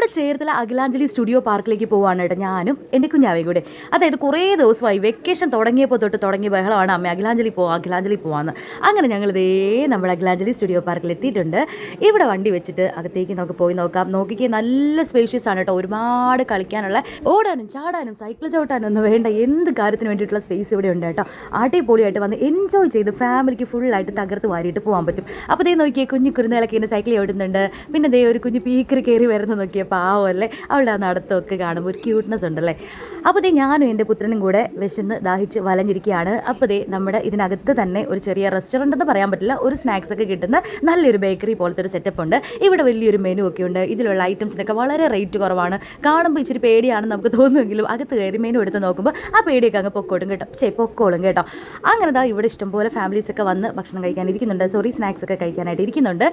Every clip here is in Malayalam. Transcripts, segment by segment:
നമ്മുടെ ചേർത്തല അഖിലാഞ്ജലി സ്റ്റുഡിയോ പാർക്കിലേക്ക് പോവാണ് കേട്ടോ ഞാനും എന്റെ കുഞ്ഞാവയും കൂടെ. അതായത് കുറേ ദിവസമായി വെക്കേഷൻ തുടങ്ങിയപ്പോൾ തൊട്ട് തുടങ്ങിയ ബഹളമാണ് അമ്മ അഖിലാഞ്ജലി പോവാം അഖിലാഞ്ജലി പോവാന്ന്. അങ്ങനെ ഞങ്ങൾ ഇതേ നമ്മുടെ അഖിലാഞ്ജലി സ്റ്റുഡിയോ പാർക്കിൽ എത്തിയിട്ടുണ്ട്. ഇവിടെ വണ്ടി വെച്ചിട്ട് അകത്തേക്ക് നമുക്ക് പോയി നോക്കാം. നോക്കിക്കേ നല്ല സ്പേഷ്യസ് ആണ് കേട്ടോ. ഒരുപാട് കളിക്കാനുള്ള ഓടാനും ചാടാനും സൈക്കിൾ ചവിട്ടാനും ഒന്നും വേണ്ട. എന്ത് കാര്യത്തിന് വേണ്ടിയിട്ടുള്ള സ്പേസ് ഇവിടെ ഉണ്ട് കേട്ടോ. അടിപൊളിയായിട്ട് വന്ന് എൻജോയ് ചെയ്ത് ഫാമിലിക്ക് ഫുള്ളായിട്ട് തകർത്ത് വാരിയിട്ട് പോകാൻ പറ്റും. അപ്പോൾ ദേ നോക്കിയേ കുഞ്ഞു കുരുന്നുകളൊക്കെ ഇങ്ങനെ സൈക്കിൾ ഓടുന്നുണ്ട്. പിന്നെ ദേ ഒരു കുഞ്ഞു പീക്കർ കയറി വരുന്ന നോക്കിയ. പാവമല്ലേ അവളുടെ ആ നടത്തമൊക്കെ കാണുമ്പോൾ ഒരു ക്യൂട്ട്നെസ് ഉണ്ടല്ലേ? അപ്പോൾ ദേ ഞാനും എന്റെ പുത്രനും കൂടെ വിശന്ന് ദാഹിച്ച് വലഞ്ഞിരിക്കുകയാണ്. അപ്പോൾ ദേ നമ്മുടെ ഇതിനകത്ത് തന്നെ ഒരു ചെറിയ റെസ്റ്റോറന്റ് എന്ന് പറയാൻ പറ്റില്ല ഒരു സ്നാക്സ് ഒക്കെ കിട്ടുന്ന നല്ലൊരു ബേക്കറി പോലത്തെ ഒരു സെറ്റപ്പ് ഉണ്ട്. ഇവിടെ വലിയൊരു മെനു ഒക്കെ ഉണ്ട്. ഇതിലുള്ള ഐറ്റംസിനൊക്കെ വളരെ റേറ്റ് കുറവാണ്. കാണുമ്പോൾ ഇച്ചിരി പേടിയാണെന്ന് നമുക്ക് തോന്നുമെങ്കിലും അകത്ത് കയറി മെനു എടുത്ത് നോക്കുമ്പോൾ ആ പേടിയൊക്കെ അങ്ങ് പൊക്കോട്ടും കേട്ടോ. ചേ പൊക്കോളും കേട്ടോ. അങ്ങനെ ദാ ഇവിടെ ഇഷ്ടംപോലെ ഫാമിലീസ് ഒക്കെ വന്ന് ഭക്ഷണം കഴിക്കാൻ ഇരിക്കുന്നുണ്ട്. സോറി സ്നാക്സ് ഒക്കെ കഴിക്കാനായിട്ട് ഇരിക്കുന്നുണ്ട്.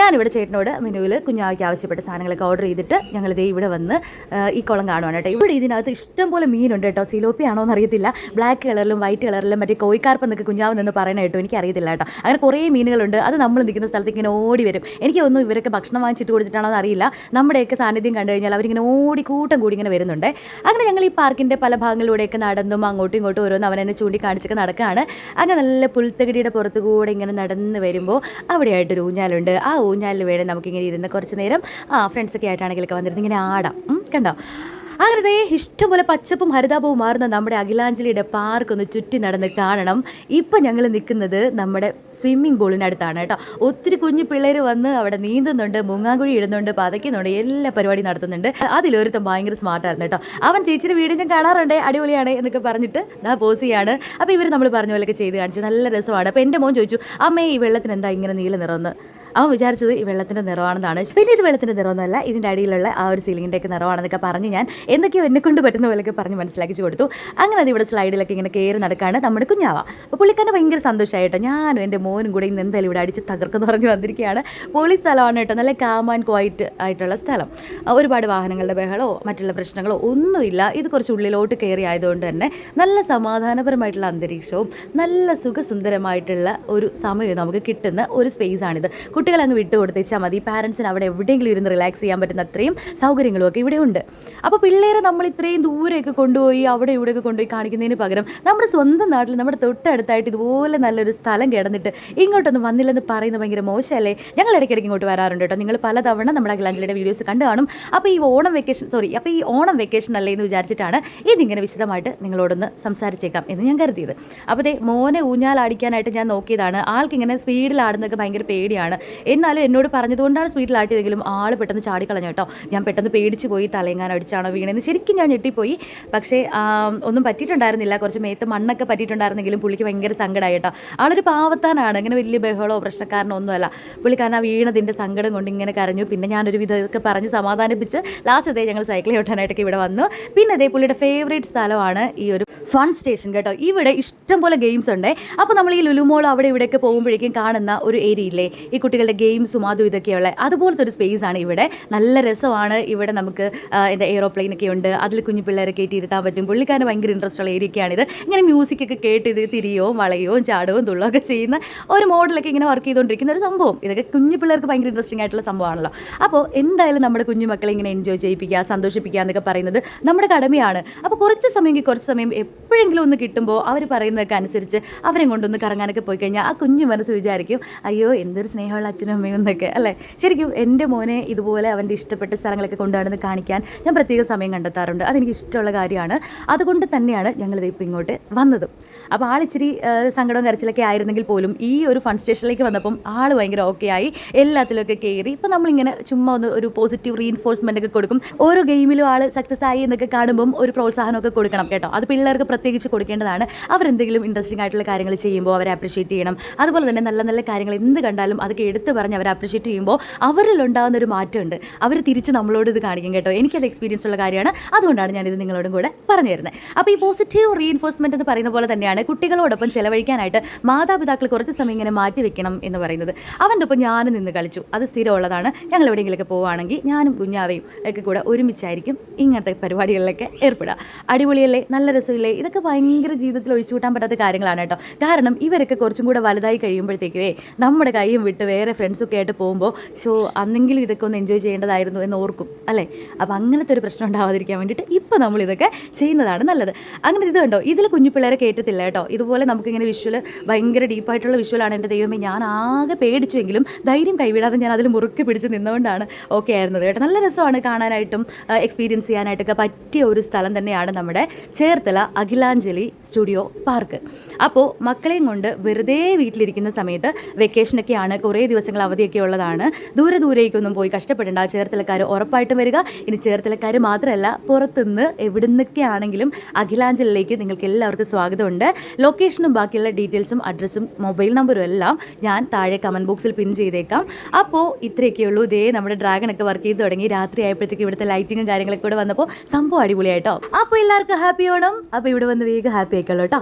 ഞാനിവിടെ ചേട്ടനോട് മെനുവിൽ കുഞ്ഞാവയ്ക്ക് ആവശ്യപ്പെട്ട സാധനങ്ങളൊക്കെ ഓർഡർ ചെയ്തിട്ട് ഞങ്ങൾ ദേ ഇവിടെ വന്ന് ഈ കുളം കാണുവാണ് കേട്ടോ. ഇവിടെ ഇതിനകത്ത് ഇഷ്ടംപോലെ മീനുണ്ട് കേട്ടോ. സിലോപ്പി ആണോ എന്ന് അറിയത്തില്ല ബ്ലാക്ക് കളറിലും വൈറ്റ് കളറിലും മറ്റേ കോഴിക്കാർപ്പ് എന്നൊക്കെ കുഞ്ഞാവ് പറയണ കേട്ടോ. എനിക്ക് അറിയത്തില്ല കേട്ടോ. അങ്ങനെ കുറേ മീനുകളുണ്ട്. അത് നമ്മൾ നിൽക്കുന്ന സ്ഥലത്തേക്ക് ഇങ്ങനെ ഓടി വരും. എനിക്ക് ഒന്നും ഇവരൊക്കെ ഭക്ഷണം വാങ്ങിച്ചിട്ട് കൊടുത്തിട്ടാണോ എന്ന് അറിയില്ല നമ്മുടെയൊക്കെ സാന്നിധ്യം കണ്ടു കഴിഞ്ഞാൽ അവരിങ്ങനെ ഓടി കൂട്ടം കൂടി ഇങ്ങനെ വരുന്നുണ്ട്. അങ്ങനെ ഞങ്ങൾ ഈ പാർക്കിന്റെ പല ഭാഗങ്ങളിലൂടെയൊക്കെ നടന്നും അങ്ങോട്ടും ഇങ്ങോട്ടും ഓരോന്ന് അവനെന്നെ ചൂണ്ടിക്കാണിച്ചൊക്കെ നടക്കുകയാണ് അങ്ങനെ നല്ല പുൽത്തകടിയുടെ പുറത്തു കൂടെ ഇങ്ങനെ നടന്ന് വരുമ്പോൾ അവിടെയായിട്ടൊരു ഊഞ്ഞാലുണ്ട്. ആ ഊഞ്ഞാലിൽ വേണേൽ നമുക്കിങ്ങനെ ഇരുന്ന് കുറച്ച് നേരം ആ ഫ്രണ്ട്സൊക്കെ ആയിട്ടാണെങ്കിലൊക്കെ വന്നിരുന്ന് ഇങ്ങനെ ആടാം. കണ്ടോ? അങ്ങനെ ദേ ഇഷ്ടംപോലെ പച്ചപ്പും ഹരിതാപവും മാറുന്ന നമ്മുടെ അഖിലാഞ്ജലിയുടെ പാർക്ക് ഒന്ന് ചുറ്റി നടന്ന് കാണണം. ഇപ്പം ഞങ്ങൾ നിൽക്കുന്നത് നമ്മുടെ സ്വിമ്മിംഗ് പൂളിനടുത്താണ് കേട്ടോ. ഒത്തിരി കുഞ്ഞു പിള്ളേർ വന്ന് അവിടെ നീന്തുന്നുണ്ട് മുങ്ങാങ്കുഴി ഇടുന്നുണ്ട് പതയ്ക്കുന്നുണ്ട് എല്ലാ പരിപാടി നടത്തുന്നുണ്ട്. അതിലൊരുത്തം ഭയങ്കര സ്മാർട്ടായിരുന്നു കേട്ടോ. അവൻ ചേച്ചിയുടെ വീട് ഞാൻ കാണാറുണ്ട് അടിപൊളിയാണ് എന്നൊക്കെ പറഞ്ഞിട്ട് ഞാൻ പോസിയാണ് അപ്പോൾ ഇവർ നമ്മൾ പറഞ്ഞ പോലെയൊക്കെ ചെയ്ത് കാണിച്ചു. നല്ല രസമാണ്. അപ്പോൾ എന്റെ മോൻ ചോദിച്ചു അമ്മേ ഈ വെള്ളത്തിന് എന്താ ഇങ്ങനെ നീല നിറമെന്ന് അവൻ വിചാരിച്ചത് ഈ വെള്ളത്തിന്റെ നിറമാണെന്നാണ്. പിന്നെ ഇത് വെള്ളത്തിന്റെ നിറമൊന്നുമല്ല ഇതിന്റെ അടിയിലുള്ള ആ ഒരു സീലിങ്ങിന്റെ ഒക്കെ നിറമാണെന്നൊക്കെ പറഞ്ഞ് ഞാൻ എന്തൊക്കെയോ എന്നെ കൊണ്ട് പറ്റുന്ന പോലെയൊക്കെ പറഞ്ഞ് മനസ്സിലാക്കി കൊടുത്തു. അങ്ങനെ അത് ഇവിടെ സ്ലൈഡിലൊക്കെ ഇങ്ങനെ കയറി നടക്കുകയാണ് നമ്മുടെ കുഞ്ഞാവ. അപ്പോൾ പുള്ളിക്കാരനെ ഭയങ്കര സന്തോഷമായിട്ടോ ഞാനും എന്റെ മോനും കൂടെ ഇന്ന് എന്തായാലും ഇവിടെ അടിച്ച് തകർക്കെന്ന് പറഞ്ഞ് വന്നിരിക്കുകയാണ്. പോലീസ് സ്ഥലമാണ് കേട്ടോ നല്ല കാം ആൻഡ് ക്വൈറ്റ് ആയിട്ടുള്ള സ്ഥലം. ഒരുപാട് വാഹനങ്ങളുടെ ബഹളോ മറ്റുള്ള പ്രശ്നങ്ങളോ ഒന്നുമില്ല. ഇത് കുറച്ച് ഉള്ളിലോട്ട് കയറി ആയതുകൊണ്ട് തന്നെ നല്ല സമാധാനപരമായിട്ടുള്ള അന്തരീക്ഷവും നല്ല സുഖസുന്ദരമായിട്ടുള്ള ഒരു സമയവും നമുക്ക് കിട്ടുന്ന ഒരു സ്പേസ് ആണിത്. കുട്ടികളെ അങ്ങ് വിട്ടു കൊടുത്തേച്ചാൽ മതി പാരൻസിന് അവിടെ എവിടെയെങ്കിലും ഇരുന്ന് റിലാക്സ് ചെയ്യാൻ പറ്റുന്ന അത്രയും സൗകര്യങ്ങളും ഒക്കെ ഇവിടെ ഉണ്ട്. അപ്പോൾ പിള്ളേരെ നമ്മൾ ഇത്രയും ദൂരെയൊക്കെ കൊണ്ടുപോയി അവിടെ ഇവിടെയൊക്കെ കൊണ്ടുപോയി കാണിക്കുന്നതിന് പകരം നമ്മുടെ സ്വന്തം നാട്ടിൽ നമ്മുടെ തൊട്ടടുത്തായിട്ട് ഇതുപോലെ നല്ലൊരു സ്ഥലം കിടന്നിട്ട് ഇങ്ങോട്ടൊന്നും വന്നില്ലെന്ന് പറയുന്നത് ഭയങ്കര മോശമല്ലേ? ഞങ്ങൾ ഇടയ്ക്കിടയ്ക്ക് ഇങ്ങോട്ട് വരാറുണ്ട് കേട്ടോ. നിങ്ങൾ പലതവണ നമ്മുടെ അഖിലാഞ്ജലിയുടെ വീഡിയോസ് കണ്ടു കാണും. അപ്പോൾ ഈ ഓണം വെക്കേഷൻ സോറി അപ്പോൾ ഈ ഓണം വെക്കേഷൻ അല്ലേ എന്ന് വിചാരിച്ചിട്ടാണ് ഇതിങ്ങനെ വിശദമായിട്ട് നിങ്ങളോടൊന്ന് സംസാരിച്ചേക്കാം എന്ന് ഞാൻ കരുതിയത്. അപ്പോൾ ദേ മോനെ ഊഞ്ഞാലാടിക്കാനായിട്ട് ഞാൻ നോക്കിയതാണ്. ആൾക്കിങ്ങനെ സ്പീഡിലാടുന്നതൊക്കെ ഭയങ്കര പേടിയാണ്. എന്നാലും എന്നോട് പറഞ്ഞതുകൊണ്ടാണ് സ്പീഡിൽ ആട്ടിയതെങ്കിലും ആൾ പെട്ടെന്ന് ചാടിക്കളഞ്ഞു കേട്ടോ. ഞാൻ പെട്ടെന്ന് പേടിച്ച് പോയി തലയെങ്ങാൻ അടിച്ചാണോ വീണെന്ന് ശരിക്കും ഞാൻ ഞെട്ടിപ്പോയി. പക്ഷേ ഒന്നും പറ്റിയിട്ടുണ്ടായിരുന്നില്ല. കുറച്ച് മേത്ത് മണ്ണൊക്കെ പറ്റിയിട്ടുണ്ടായിരുന്നെങ്കിലും പുള്ളിക്ക് ഭയങ്കര സങ്കടമായി കേട്ടോ. ആളൊരു പാവത്താനാണ്. അങ്ങനെ വലിയ ബഹളമോ പ്രശ്നക്കാരനോ ഒന്നുമല്ല. പുള്ളിക്കാരൻ ആ വീണതിന്റെ സങ്കടം കൊണ്ട് ഇങ്ങനെ കരഞ്ഞു. പിന്നെ ഞാനൊരു വിധമൊക്കെ പറഞ്ഞ് സമാധാനിപ്പിച്ച് ലാസ്റ്റ് അതേ ഞങ്ങൾ സൈക്കിൾ ചവിട്ടാനായിട്ടൊക്കെ ഇവിടെ വന്നു. പിന്നെ അതേ പുള്ളിയുടെ ഫേവറേറ്റ് സ്ഥലമാണ് ഈ ഒരു ഫൺ സ്റ്റേഷൻ കേട്ടോ. ഇവിടെ ഇഷ്ടംപോലെ ഗെയിംസ് ഉണ്ട്. അപ്പോൾ നമ്മൾ ഈ ലുലുമോൾ അവിടെ ഇവിടെയൊക്കെ പോകുമ്പോഴേക്കും കാണുന്ന ഒരു ഏരിയയില്ലേ ഈ ഈ കുട്ടികളുടെ ഗെയിംസും അതും ഇതൊക്കെയുള്ള അതുപോലത്തെ ഒരു സ്പേസ് ആണ് ഇവിടെ. നല്ല രസമാണ് ഇവിടെ നമുക്ക് എന്താ എയ്റോപ്ലെയിൻ ഒക്കെ ഉണ്ട്. അതിൽ കുഞ്ഞു പിള്ളേരെ കയറ്റിയിരുത്താൻ പറ്റും. പുള്ളിക്കാരന് ഭയങ്കര ഇൻട്രസ്റ്റ് ഉള്ള ഏരിയയൊക്കെയാണിത് ഇങ്ങനെ മ്യൂസിക് ഒക്കെ കേട്ട് ഇത് തിരിയോ വളയോ ചാടവും തുള്ളോ ഒക്കെ ചെയ്യുന്ന ഒരു മോഡലൊക്കെ ഇങ്ങനെ വർക്ക് ചെയ്തുകൊണ്ടിരിക്കുന്ന ഒരു സംഭവം. ഇതൊക്കെ കുഞ്ഞു പിള്ളേർക്ക് ഭയങ്കര ഇൻട്രസ്റ്റിംഗ് ആയിട്ടുള്ള സംഭവമാണല്ലോ. അപ്പോൾ എന്തായാലും നമ്മുടെ കുഞ്ഞു മക്കളെ ഇങ്ങനെ എൻജോയ് ചെയ്യിപ്പിക്കുക സന്തോഷിപ്പിക്കുക എന്നൊക്കെ പറയുന്നത് നമ്മുടെ കടമയാണ്. അപ്പോൾ കുറച്ച് സമയമെങ്കിൽ കുറച്ച് സമയം എപ്പോഴെങ്കിലും ഒന്ന് കിട്ടുമ്പോൾ അവർ പറയുന്നതൊക്കെ അനുസരിച്ച് അവരെ കൊണ്ടൊന്ന് കറങ്ങാനൊക്കെ പോയി കഴിഞ്ഞാൽ ആ കുഞ്ഞു മനസ്സ് വിചാരിക്കും അയ്യോ എന്തൊരു സ്നേഹമുള്ള അച്ഛനും അമ്മയും എന്നൊക്കെ അല്ലേ? ശരിക്കും എന്റെ മോനെ ഇതുപോലെ അവന്റെ ഇഷ്ടപ്പെട്ട സ്ഥലങ്ങളൊക്കെ കൊണ്ടുനടന്ന് കാണിക്കാൻ ഞാൻ പ്രത്യേക സമയം കണ്ടെത്താറുണ്ട്. അതെനിക്ക് ഇഷ്ടമുള്ള കാര്യമാണ്. അതുകൊണ്ട് തന്നെയാണ് ഞങ്ങളിത് ഇപ്പോൾ ഇങ്ങോട്ട് വന്നതും. അപ്പോൾ ആൾ ഇച്ചിരി സങ്കടവും കരച്ചിലൊക്കെ ആയിരുന്നെങ്കിൽ പോലും ഈ ഒരു ഫൺ സ്റ്റേഷനിലേക്ക് വന്നപ്പം ആൾ ഭയങ്കര ഓക്കെ ആയി. എല്ലാത്തിലൊക്കെ കയറി ഇപ്പം നമ്മളിങ്ങനെ ചുമ്മാ ഒന്ന് ഒരു പോസിറ്റീവ് റീഇൻഫോഴ്സ്മെന്റ് ഒക്കെ കൊടുക്കും. ഓരോ ഗെയിമിലും ആൾ സക്സസ് ആയി എന്നൊക്കെ കാണുമ്പം ഒരു പ്രോത്സാഹനമൊക്കെ കൊടുക്കണം കേട്ടോ. അത് പിള്ളേർക്ക് പ്രത്യേകിച്ച് കൊടുക്കേണ്ടതാണ്. അവരെന്തെങ്കിലും ഇൻട്രസ്റ്റിംഗ് ആയിട്ടുള്ള കാര്യങ്ങൾ ചെയ്യുമ്പോൾ അവരെ അപ്രിഷ്യേറ്റ് ചെയ്യണം. അതുപോലെ തന്നെ നല്ല നല്ല കാര്യങ്ങൾ എന്ത് കണ്ടാലും അതൊക്കെ എടുത്ത് പറഞ്ഞ് അവരെ അപ്രിഷ്യേറ്റ് ചെയ്യുമ്പോൾ അവരിലുണ്ടാകുന്ന ഒരു മാറ്റമുണ്ട്. അവർ തിരിച്ച് നമ്മളോട് ഇത് കാണിക്കും കേട്ടോ. എനിക്കത് എക്സ്പീരിയൻസ് ഉള്ള കാര്യമാണ്. അതുകൊണ്ടാണ് ഞാനിത് നിങ്ങളോടും കൂടെ പറഞ്ഞു തരുന്നത് അപ്പോൾ ഈ പോസിറ്റീവ് റീഇൻഫോഴ്സ്മെന്റ് എന്ന് പറയുന്ന പോലെ തന്നെയാണ് തന്നെയാണ് കുട്ടികളോടൊപ്പം ചെലവഴിക്കാനായിട്ട് മാതാപിതാക്കൾ കുറച്ച് സമയം ഇങ്ങനെ മാറ്റി വെക്കണം എന്ന് പറയുന്നത്. അവന്റെ ഒപ്പം ഞാനും നിന്ന് കളിച്ചു. അത് സ്ഥിരമുള്ളതാണ്. ഞങ്ങൾ എവിടെയെങ്കിലുമൊക്കെ പോവുകയാണെങ്കിൽ ഞാനും കുഞ്ഞാവയും ഒക്കെ കൂടെ ഒരുമിച്ചായിരിക്കും ഇങ്ങനത്തെ പരിപാടികളിലൊക്കെ ഏർപ്പെടുക. അടിപൊളിയല്ലേ? നല്ല രസമില്ലേ? ഇതൊക്കെ ഭയങ്കര ജീവിതത്തിൽ ഒഴിച്ചു കൂട്ടാൻ പറ്റാത്ത കാര്യങ്ങളാണ് കേട്ടോ. കാരണം ഇവരൊക്കെ കുറച്ചും കൂടെ വലുതായി കഴിയുമ്പോഴത്തേക്കുവേ നമ്മുടെ കൈയും വിട്ട് വേറെ ഫ്രണ്ട്സൊക്കെ ആയിട്ട് പോകുമ്പോൾ സോ അന്നെങ്കിലും ഇതൊക്കെ ഒന്ന് എൻജോയ് ചെയ്യേണ്ടതായിരുന്നു എന്ന് ഓർക്കും. അല്ലേ? അപ്പോൾ അങ്ങനത്തെ ഒരു പ്രശ്നം ഉണ്ടാവാതിരിക്കാൻ വേണ്ടിയിട്ട് ഇപ്പോൾ നമ്മൾ ഇതൊക്കെ ചെയ്യുന്നതാണ് നല്ലത്. അങ്ങനെ ഇത് കണ്ടോ? ഇതിൽ കുഞ്ഞു പിള്ളേരെ കേട്ടത്തില്ല കേട്ടോ. ഇതുപോലെ നമുക്കിങ്ങനെ വിഷ്വൽ ഭയങ്കര ഡീപ്പായിട്ടുള്ള വിഷ്വലാണ് എന്റെ ദൈവമേ. ഞാൻ ആകെ പേടിച്ചുവെങ്കിലും ധൈര്യം കൈവിടാതെ ഞാൻ അതിൽ മുറുക്കി പിടിച്ച് നിന്നുകൊണ്ടാണ് ഓക്കെ ആയിരുന്നത് കേട്ടോ. നല്ല രസമാണ് കാണാനായിട്ടും എക്സ്പീരിയൻസ് ചെയ്യാനായിട്ടൊക്കെ പറ്റിയ ഒരു സ്ഥലം തന്നെയാണ് നമ്മുടെ ചേർത്തല അഖിലാഞ്ജലി സ്റ്റുഡിയോ പാർക്ക് അപ്പോൾ മക്കളെയും കൊണ്ട് വെറുതെ വീട്ടിലിരിക്കുന്ന സമയത്ത് വെക്കേഷനൊക്കെയാണ് കുറേ ദിവസങ്ങൾ അവധിയൊക്കെ ഉള്ളതാണ്. ദൂരെ ദൂരേക്കൊന്നും പോയി കഷ്ടപ്പെടേണ്ട. ചേർത്തലക്കാർ ഉറപ്പായിട്ടും വരിക. ഇനി ചേർത്തലക്കാർ മാത്രമല്ല പുറത്തുനിന്ന് എവിടുന്നൊക്കെ ആണെങ്കിലും അഖിലാഞ്ജലിയിലേക്ക് നിങ്ങൾക്ക് എല്ലാവർക്കും സ്വാഗതമുണ്ട്. ലൊക്കേഷനും ബാക്കിയുള്ള ഡീറ്റെയിൽസും അഡ്രസ്സും മൊബൈൽ നമ്പറും എല്ലാം ഞാൻ താഴെ കമന്റ് ബോക്സിൽ പിൻ ചെയ്തേക്കാം. അപ്പോൾ ഇത്രയൊക്കെ ഉള്ളൂ. ഇതേ നമ്മുടെ ഡ്രാഗൺ ഒക്കെ വർക്ക് ചെയ്ത് തുടങ്ങി. രാത്രി ആയപ്പോഴത്തേക്ക് ഇവിടുത്തെ ലൈറ്റിങ്ങും കാര്യങ്ങളൊക്കെ കൂടെ വന്നപ്പോൾ സംഭവം അടിപൊളിയായിട്ടോ അപ്പോൾ എല്ലാവർക്കും ഹാപ്പി ഓണം. അപ്പോൾ ഇവിടെ വന്ന് വേഗം ഹാപ്പി ആയിക്കോളൂ കേട്ടോ